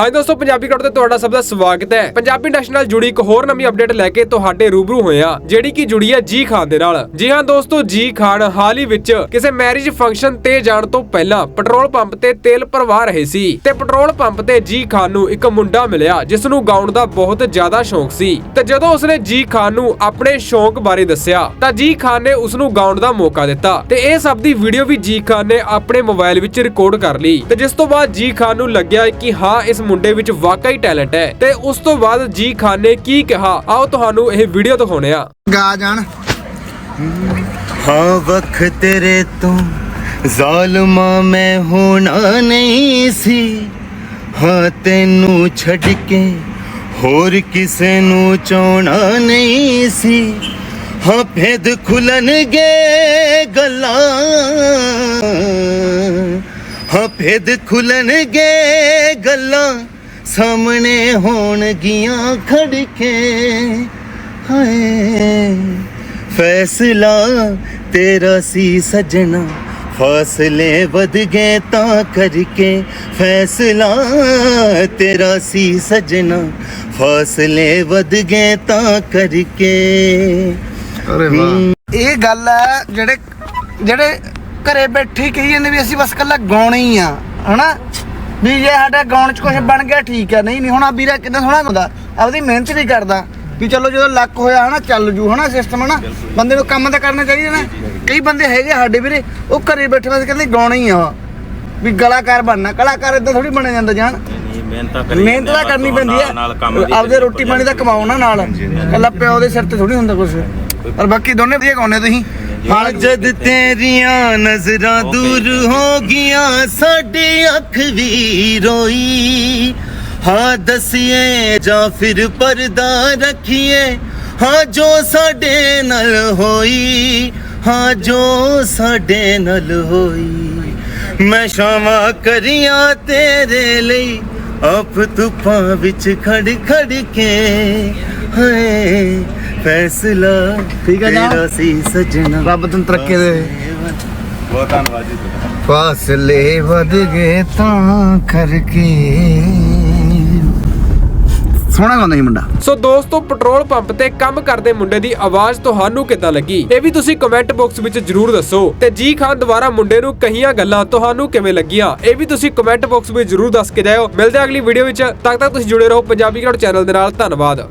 ਹਾਂਜੀ ਦੋਸਤੋ, ਪੰਜਾਬੀ ਕਟ ਤੇ ਤੁਹਾਡਾ ਸਭ ਦਾ ਸਵਾਗਤ ਹੈ। ਪੰਜਾਬੀ ਇੰਡਸਟਰੀ ਨਾਲ ਜੁੜੀ ਇੱਕ ਹੋਰ ਨਵੀਂ ਅਪਡੇਟ ਲੈ ਕੇ ਤੁਹਾਡੇ ਰੂਬਰੂ ਹੋਏ ਆ ਜਿਹੜੀ ਕਿ ਜੁੜੀ ਹੈ ਜੀ ਖਾਨ ਦੇ ਨਾਲ। ਜੀ ਹਾਂ ਦੋਸਤੋ, ਜੀ ਖਾਨ ਹਾਲ ਹੀ ਵਿੱਚ ਕਿਸੇ ਮੈਰਿਜ ਫੰਕਸ਼ਨ ਤੇ ਜਾਣ ਤੋਂ ਪਹਿਲਾਂ ਪੈਟਰੋਲ ਪੰਪ ਤੇ ਤੇਲ ਭਰਵਾ ਰਹੇ ਸੀ ਤੇ ਪੈਟਰੋਲ ਪੰਪ ਤੇ ਜੀ ਖਾਨ ਨੂੰ ਇੱਕ ਮੁੰਡਾ ਮਿਲਿਆ, ਜਿਸ ਨੂੰ ਗਾਉਣ ਦਾ ਬਹੁਤ ਜ਼ਿਆਦਾ ਸ਼ੌਂਕ ਸੀ। ਤੇ ਜਦੋਂ ਉਸਨੇ ਜੀ ਖਾਨ ਨੂੰ ਆਪਣੇ ਸ਼ੌਂਕ ਬਾਰੇ ਦੱਸਿਆ, ਤਾਂ ਜੀ ਖਾਨ ਨੇ ਉਸ ਨੂੰ ਗਾਉਣ ਦਾ ਮੌਕਾ ਦਿੱਤਾ। ਤੇ ਇਹ ਸਭ ਦੀ ਵੀਡੀਓ ਵੀ ਜੀ ਖਾਨ ਨੇ ਆਪਣੇ ਮੋਬਾਈਲ ਵਿੱਚ ਰਿਕਾਰਡ ਕਰ ਲਈ। ਤੇ ਜਿਸ ਤੋਂ ਬਾਅਦ ਜੀ ਖਾਨ ਨੂੰ ਲੱਗਿਆ ਕਿ ਹਾਂ, ਇਸ ਮੁੰਡੇ ਵਿੱਚ ਵਾਕਈ ਟੈਲੈਂਟ ਹੈ ਤੇ ਉਸ ਤੋਂ ਬਾਅਦ ਜੀ ਖਾਨ ਨੇ ਕੀ ਕਿਹਾ? ਆਓ ਤੁਹਾਨੂੰ ਇਹ ਵੀਡੀਓ ਦਿਖਾਉਣੇ ਆ ਗਾ ਜਾਣ। ਹਾਂ ਵਖ ਤੇਰੇ ਤੋਂ ਜ਼ਾਲਮਾ ਮੈਂ ਹੋਣਾ ਨਹੀਂ ਸੀ। ਹਾਂ ਤੈਨੂੰ ਛੱਡ ਕੇ ਹੋਰ ਕਿਸੇ ਨੂੰ ਚਾਹਣਾ ਨਹੀਂ ਸੀ। ਹਾਂ ਭੇਦ ਖੁੱਲਣਗੇ ਗੱਲਾਂ। ਹਾਂ ਭੇਦ ਖੁੱਲਣਗੇ ਗੱਲਾਂ ਸਾਹਮਣੇ ਹੋਣਗੀਆਂ ਖੜ ਕੇ ਹਾਏ ਫੈਸਲਾ ਤੇਰਾ ਸੀ ਸਜਣਾ ਫਾਸਲੇ ਵਧ ਗਏ ਤਾਂ ਕਰਕੇ ਫੈਸਲਾ ਤੇਰਾ ਸੀ ਸਜਣਾ ਫਾਸਲੇ ਵਧ ਗਏ ਤਾਂ ਕਰਕੇ ਅਰੇ ਵਾਹ। ਇਹ ਗੱਲ ਹੈ ਜਿਹੜੇ ਜਿਹੜੇ ਘਰੇ ਬੈਠੇ ਕਹੀ ਜਾਂਦੇ ਵੀ ਅਸੀਂ ਬਸ ਕੱਲਾ ਗਾਉਣਾ ਹੀ ਆ ਹਨਾ? ਵੀ ਜੇ ਸਾਡਾ ਗਾਉਣ ਚ ਕੁਝ ਬਣ ਗਿਆ ਠੀਕ ਹੈ ਨਹੀਂ ਨਹੀਂ ਹੁਣ ਆ ਵੀਰਾ ਕਿੰਨਾ ਸੋਹਣਾ ਗਾਉਂਦਾ ਆਪਦੀ ਮਿਹਨਤ ਵੀ ਕਰਦਾ। ਵੀ ਚਲੋ ਜਦੋਂ ਲੱਕ ਹੋਇਆ ਹਨਾ ਚੱਲ ਜੂ ਹਨਾ ਸਿਸਟਮ ਹਨਾ? ਬੰਦੇ ਨੂੰ ਕੰਮ ਤਾਂ ਕਰਨਾ ਚਾਹੀਦਾ ਨਾ। ਕਈ ਬੰਦੇ ਹੈਗੇ ਸਾਡੇ ਵੀਰੇ ਉਹ ਘਰੇ ਬੈਠੇ ਬਸ ਕਹਿੰਦੇ ਗਾਉਣਾ ਹੀ ਆ ਵੀ ਕਲਾਕਾਰ ਬਣਨਾ ਕਲਾਕਾਰ ਇਦਾਂ ਥੋੜੀ ਬਣਿਆ ਜਾਂਦਾ ਜਾਨ ਮਿਹਨਤ ਤਾਂ ਕਰਨੀ ਪੈਂਦੀ ਵੀ ਆਪਦੇ ਰੋਟੀ ਪਾਣੀ ਦਾ ਕਮਾਓ ਨਾ ਨਾਲ। ਕੱਲਾ ਪਿਓ ਦੇ ਸਿਰ ਤੇ ਥੋੜੀ ਹੁੰਦਾ ਕੁਝ ਔਰ ਬਾਕੀ ਦੋਨੇ ਵਧੀਆ ਗਾਉਂਦੇ ਤੁਸੀਂ? ਹਾਂ ਜਦ ਤੇਰੀਆਂ ਨਜ਼ਰਾਂ ਦੂਰ ਹੋ ਗਈਆਂ ਸਾਡੀ ਅੱਖ ਵੀ ਰੋਈ। ਹਾਂ ਦਸੀਏ ਜਾਂ ਫਿਰ ਪਰਦਾ ਰੱਖੀਏ। ਹਾਂ ਜੋ ਸਾਡੇ ਨਾਲ ਹੋਈ ਹਾਂ ਜੋ ਸਾਡੇ ਨਾਲ ਹੋਈ। ਮੈਂ ਸ਼ਾਮਾਂ ਕਰੀਆਂ ਤੇਰੇ ਲਈ। ਆਪ ਧੁੱਪਾਂ ਵਿੱਚ ਖੜ ਖੜ ਕੇ ਹਾਏ ਫੈਸਲਾ ਠੀਕ ਹੈ ਨਾ? ਤੇਰਾ ਸੀ ਸਜਣਾ। ਰੱਬ ਤੈਨੂੰ ਤਰੱਕੀ ਦੇਵੇ ਬਹੁਤ ਧੰਨਵਾਦ ਜੀ ਫਾਸਲੇ ਵਧ ਗਏ ਤਾਂ ਕਰਕੇ। ਸੋਹਣਾ ਗਾਉਂਦਾ ਸੀ ਮੁੰਡਾ। ਸੋ ਦੋਸਤੋ, ਪੈਟਰੋਲ ਪੰਪ ਤੇ ਕੰਮ ਕਰਦੇ ਮੁੰਡੇ ਦੀ ਆਵਾਜ਼ ਤੁਹਾਨੂੰ ਕਿੱਦਾਂ ਲੱਗੀ? ਇਹ ਵੀ ਤੁਸੀਂ ਕਮੈਂਟ ਬਾਕਸ ਵਿੱਚ ਜਰੂਰ ਦੱਸੋ। ਤੇ ਜੀ ਖਾਨ ਦੁਆਰਾ ਮੁੰਡੇ ਨੂੰ ਕਹੀਆਂ ਗੱਲਾਂ ਤੁਹਾਨੂੰ ਕਿਵੇਂ ਲੱਗੀਆਂ? ਇਹ ਵੀ ਤੁਸੀਂ ਕਮੈਂਟ ਬਾਕਸ ਵਿੱਚ ਜਰੂਰ ਦੱਸ ਕੇ ਜਾਇਓ। ਮਿਲਦੇ ਅਗਲੀ ਵੀਡੀਓ ਵਿੱਚ। ਤਦ ਤੱਕ ਤੁਸੀਂ ਜੁੜੇ ਰਹੋ ਪੰਜਾਬੀ ਗਰਾਊਂਡ ਚੈਨਲ ਦੇ ਨਾਲ। ਧੰਨਵਾਦ।